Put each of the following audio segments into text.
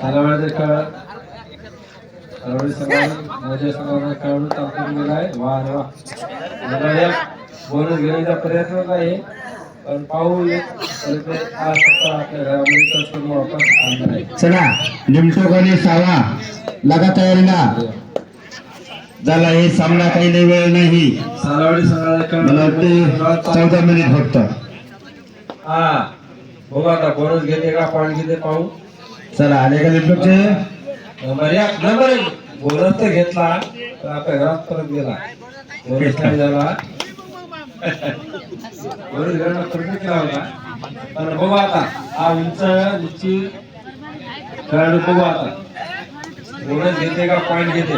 सालावाड्याचे खेळ सालावाडी संघाने मोठ्या संघाने खेळून तालुक्यात गेलाय वा वा. बोनस घेण्याचा प्रयत्न आहे पण पाहू नाही चला निमटोक आणि सावा लागा तयारीला झाला हे सामना काही नाही वेळ नाही. सालावाडी वाटते चौदा मिनिट फक्त. हा बघू आता बोनस घेते का पॉईंट घेते पाहू. चला आले का निमटोकचे नंबर एक. तर घेतला तर आपल्या घरात परत गेला. बोलत नाही झाला. बोनस घेणं खर्च केला होता. पण बघू आता. हा उंच उंची. खेळाडू बघू आता. बोलत घेते का पॉईंट घेते?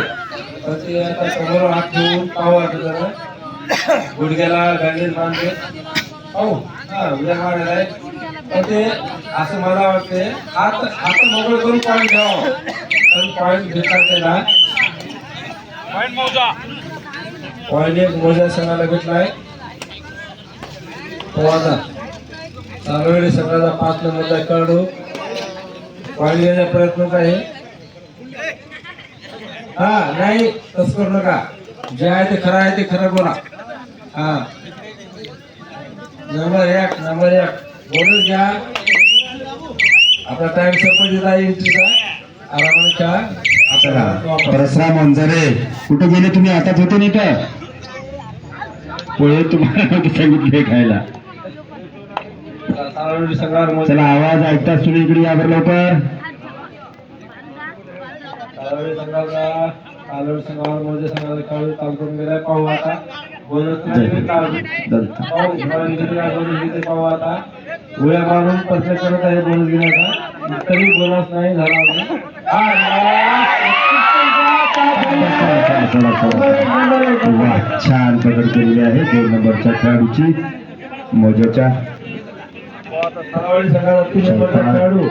तर ते आता समोर हात ठेवून पाहू आता जरा. गुडघ्याला बँडेज बांधते. पाहू. हा उद्या मारायला पण ते असं मला वाटते. हात हात मोकळं करून पॉईंट घ्यावं. पण पॉईंट घेतात त्याला पॉईंट एक मोजा संघाला भेटलाय. आता चांगले संघाचा पाच नंबरचा खेळाडू पॉईंट घेण्याचा प्रयत्न आहे? हा नाही तसं करू नका. जे आहे ते खरं आहे ते खरं बोला. हा. नंबर एक नंबर एक. बोलून घ्या आपला टाइम संपत आरामाने आपल्याला. परसराम वंजारे कुठे गेले तुम्ही? आताच होते नाही का? पोहे तुम्हाला सांगितले खायला. चला आवाज ऐकताच तुम्ही इकडे या बरं लवकर. पाहू आता. बोनस मारून प्रश्न करत आहे बोनस घेण्याचा तरी बोनस नाही झाला छान पकड केलेली आहे दोन नंबरच्या खेळाडूची. मोजाच्या. खेळाडू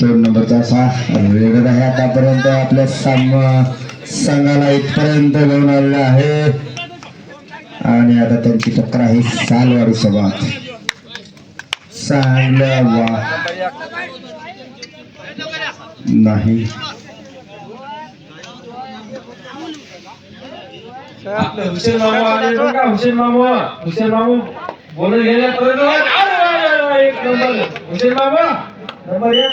दोन नंबरचा असा वेगळा आहे आतापर्यंत आपल्या साम संघाला इथपर्यंत घेऊन आलेला आहे. आणि आता त्यांची टक्कर आहे सालवाडी सोबत चांगल्या वा नाही. आपले हुसेन मामू आले बरं का हुसेन मामू. हुसेन मामू बोलत गेल्यापर्यंत एक नंबर. हुसेन मामू नंबर एक.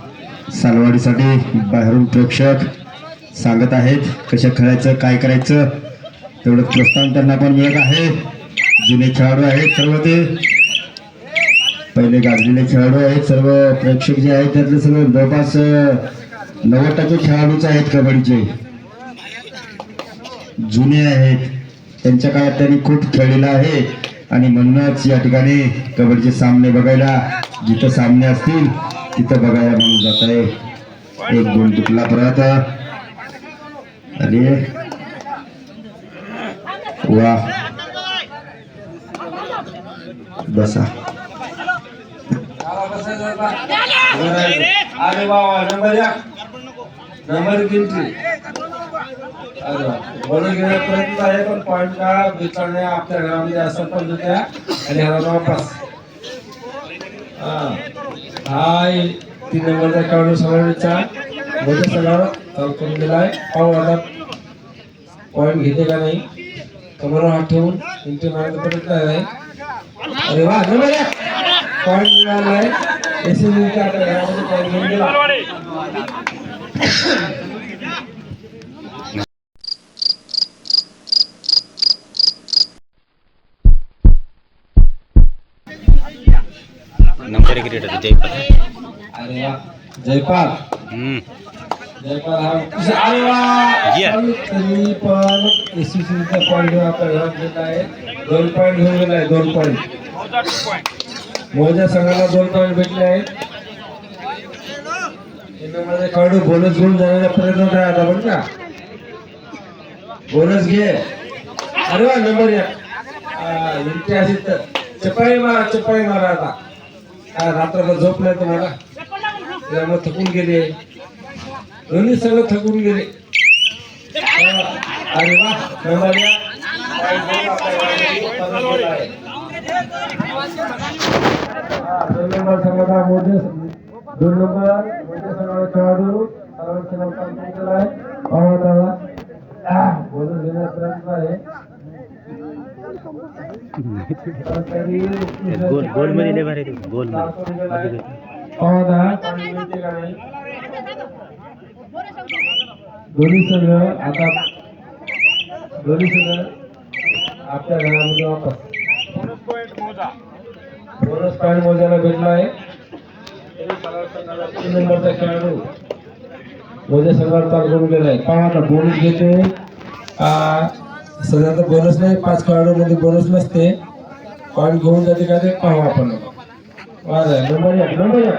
सालवाडीसाठी बाहेरून प्रेक्षक सांगत आहेत कशा खेळायचं काय करायचं तेवढं प्रोत्साहन त्यांना पण मिळत आहे. जुने खेळाडू आहेत सर्व ते. पहिले गाजलेले खेळाडू आहेत सर्व प्रेक्षक जे आहेत त्यातले सर्व जवळपास नव्वद टक्के खेळाडूच आहेत कबड्डीचे. जुने आहेत. त्यांच्या काळात त्यांनी खूप खेळलेला आहे आणि म्हणूनच या ठिकाणी कबड्डीचे सामने बघायला जिथं सामने असतील तिथं बघायला म्हणून जात आहे एक दोन तुटला परत. अरे वा. बसा. अरे वा नंबर या नंबर गिनती अरे वा. बोलत प्रयत्न आहे पण पॉईंट का बिचारणे आपल्या घरामध्ये असं पण होत्या. आणि हा. हा तीन नंबरचा खेळाडू सगळ्यांचा मोठ्या सगळ्यावर चालू करून दिला आहे पाहू आता पॉईंट घेते का नाही. कमर हात ठेवून इंटी मारायचा प्रयत्न आहे. अरे वा पॉईंट मिळाला आहे एस एस एम पॉईंट घेऊन गेला. Number creator Jaypal. अरे जयपाल. हम्म. जयपाल. पण पॉईंट आहे. दोन पॉईंट घेऊन दोन पॉईंट मोजा संघाला दोन पॉईंट भेटले आहेत. बोनस घेऊन जाण्याचा प्रयत्न करा आता बरं का? बोनस घे. अरे वा नंबर एक. तर चपाई मारा चपाई मारा आता. काय रात्रभर झोप नाही तुम्हाला. त्यामुळे थकून गेले. दोन्ही सगळं थकून गेले. अरे वा नंबर आहे. दोन नंबर संघाचा मोदी दोन नंबर मोदी संघाचा खेळाडू. सर्वांचे नाव आहे. बोलून घेण्याचा प्रयत्न आहे. गोल गोलमध्ये लय भारी गोल दाखवून गेला. दोन्ही संघ आता दोन्ही संघ आपल्या घरामध्ये वापस. बोनस पॉईंट मोजायला भेटला आहे तीन नंबरचा खेळाडू मोजा संघात पार करून गेलाय. पहा आता बोनस घेते. सगळ्यांना बोनस नाही पाच खेळाडू बोनस नसते. पॉईंट घेऊन जाते का ते पाहू आपण. नंबर एक नंबर एक.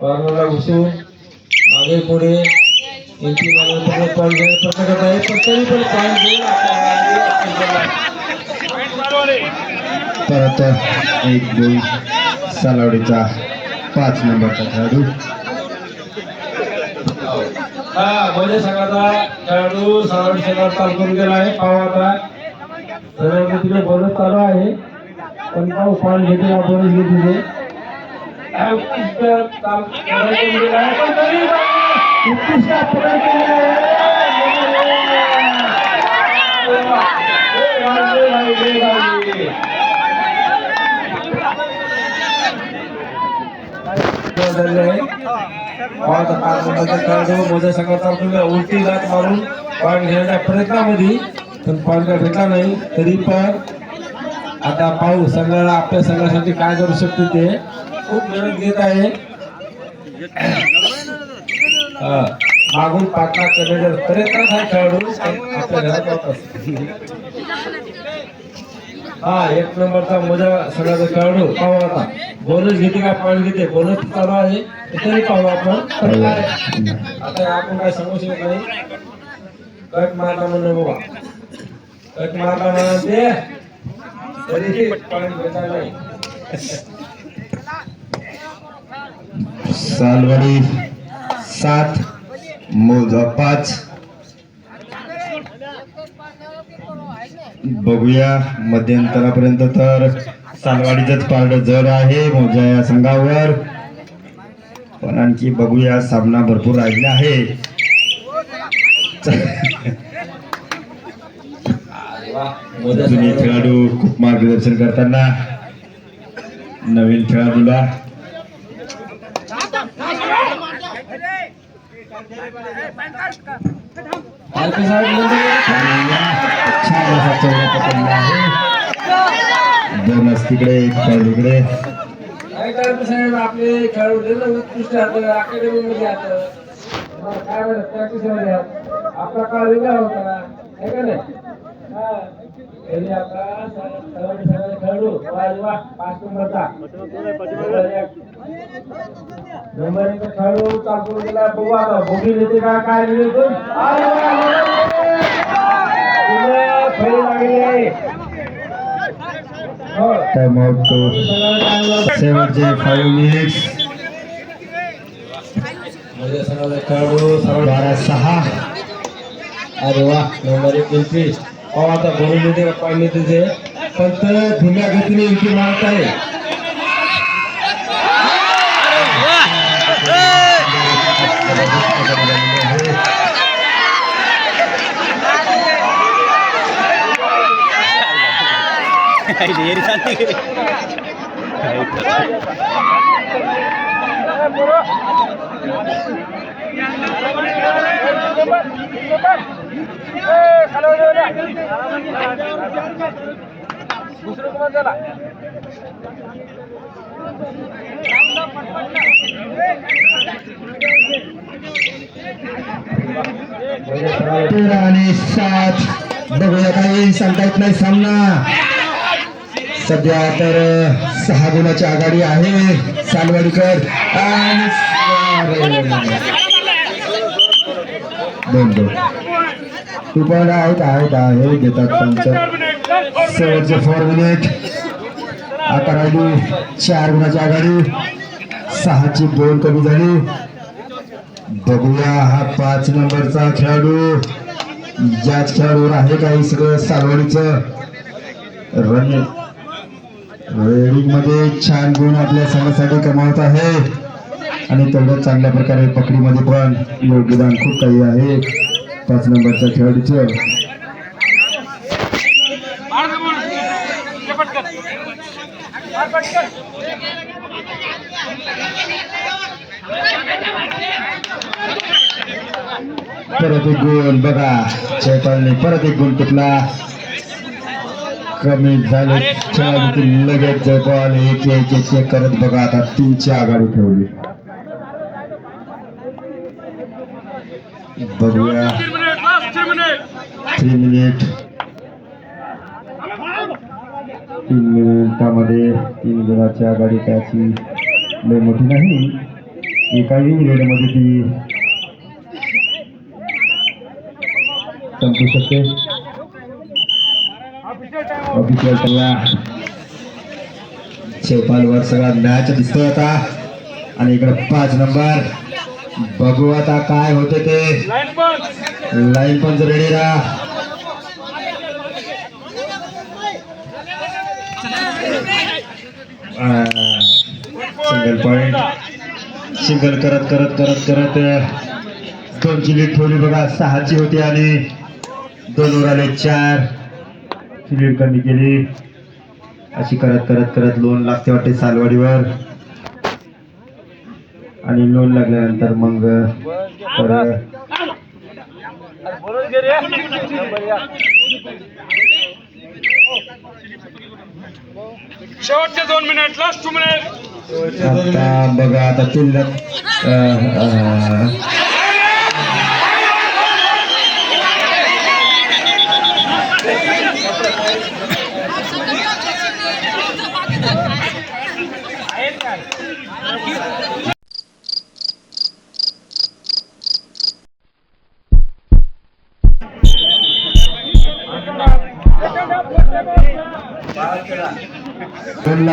कॉर्नरला घुसून मागे पुढे. एंट्री मागे पुढे पॉईंट घेण्याचा प्रयत्न करत आहे पण तरी पण पॉईंट घेऊन परत एक दोन सालावडीचा पाच नंबरचा खेळाडू. हा म्हणजे संघाचा खेळाडू सरळ संघात चाल करून गेला आहे पाहू आता सर्वांनी तिकडे बोनस चालू आहे पण पाहू पॉईंट घेते आपण बोनस घेते पाच पाच खेळाडू मोजा संघात उलटी जात मारून पॉईंट घेण्याच्या प्रयत्नामध्ये. पण पॉईंट भेटला नाही तरी पण आता पाहू संघाला आपल्या संघासाठी काय करू शकते ते. खूप मेहनत घेत आहे. हा, मागून पाठलाग करण्याचा प्रयत्न आहे खेळाडू आपल्या घरात हा एक नंबरचा मजा सगळ्याचा खेळाडू पाहू आता. बोनस घेते का? पॉईंट घेते. बोनस चालू आहे. तरी पाहू आपण. आता आपण काय सांगू शकत नाही. कट मारला म्हणून बाबा कट मारला म्हणा ते तरी पॉईंट भेटला नाही. सालवाडी सात मोजा पाच. बघूया मध्यंतरापर्यंत तर सालवाडीचंच पारड जड आहे मोजा या संघावर. पण आणखी बघूया सामना भरपूर राहिला आहे. जुने खेळाडू खूप मार्गदर्शन करताना. नवीन खेळाडूला. छान असा पकडला आहे. दोन तिकडे इकडे काय साहेब आपले खेळाडू उत्कृष्ट अकॅडमी मध्ये काय म्हणत प्रॅक्टिसमध्ये आपला काळ वेगळा होता है का नाही? हा. खेळाडू वा पाच नंबरचा नंबर एक. नंबर एक खेळाडू गेला बघू आता भोगी का काय नियोजन? अरे लागली. आहे टाइम आउट तो शेवटचे फाईव्ह मिनिट्स खेळाडू बारा सहा अरे वा नंबर एक एंट्री पाहू आता भरून येते का पाणी देते पण तर धीम्या गतीने एंट्री मारत आहे Thank you. की रे? तेरा आणि सात बघूया काही सांगता येत नाही सामना सध्या तर सहा गुणाची आघाडी आहे सालवाडीकर आणि दोन दोन. टू आहेत आहेत आहे घेतात पंच शेवटचे फोर मिनिट आता राहिली चार गुणाची आघाडी. सहाची दोन कमी झाली. बघूया हा पाच नंबरचा खेळाडू. ज्याच खेळाडूवर आहे काही सगळं सालवाडीचं? रनिंग रेडिंगमध्ये छान गुण आपल्या संघासाठी कमावत आहे. आणि तेवढंच चांगल्या प्रकारे पकडीमध्ये पण योगदान खूप काही आहे. पाच नंबरच्या खेळाडूचं. परत एक गुण बघा. जयपालने परत एक गुण टिपला. कमी झाले. खेळाडूतील लगेच एक एक एक करत बघा आता तीनची आघाडी ठेवली. बघूया. थ्री मिनिट तीन मिनिटामध्ये तीन गुणाची आघाडी त्याची लय मोठी नाही. एकाही मिनिटमध्ये ती संपू शकते. ऑफिशियल शेपालवर सगळा मॅच दिसतोय आता. आणि इकडे पाच नंबर. बघू आता काय होते ते. लाईन पण रेडी राहा. सिंगल पॉइंट सिंगल करत करत करत करत दोनची लीड ठेवली बघा. सहाची होती आणि दोन वर आले चार. लीड कमी केली अशी करत करत करत लोन लागते वाटते सालवाडीवर. आणि लोन लागल्यानंतर मग शेवटचे दोन मिनिट लास्ट टू मिनिट आता बघा आता तीन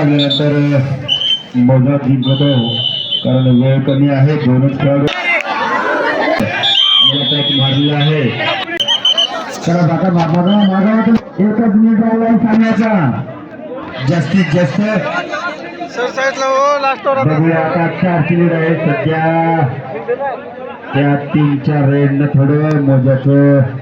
लागल्यानंतर मोजा होतो कारण वेळ कमी आहे दोनच खेळाडू मारलेला आहे. चला काका मागा मागा एकच मिनिट राहिला सांगायचा जास्तीत जास्त बघूया आता चारची लीड आहे सध्या. त्या तीन चार रेडनं थोडं मोजाचं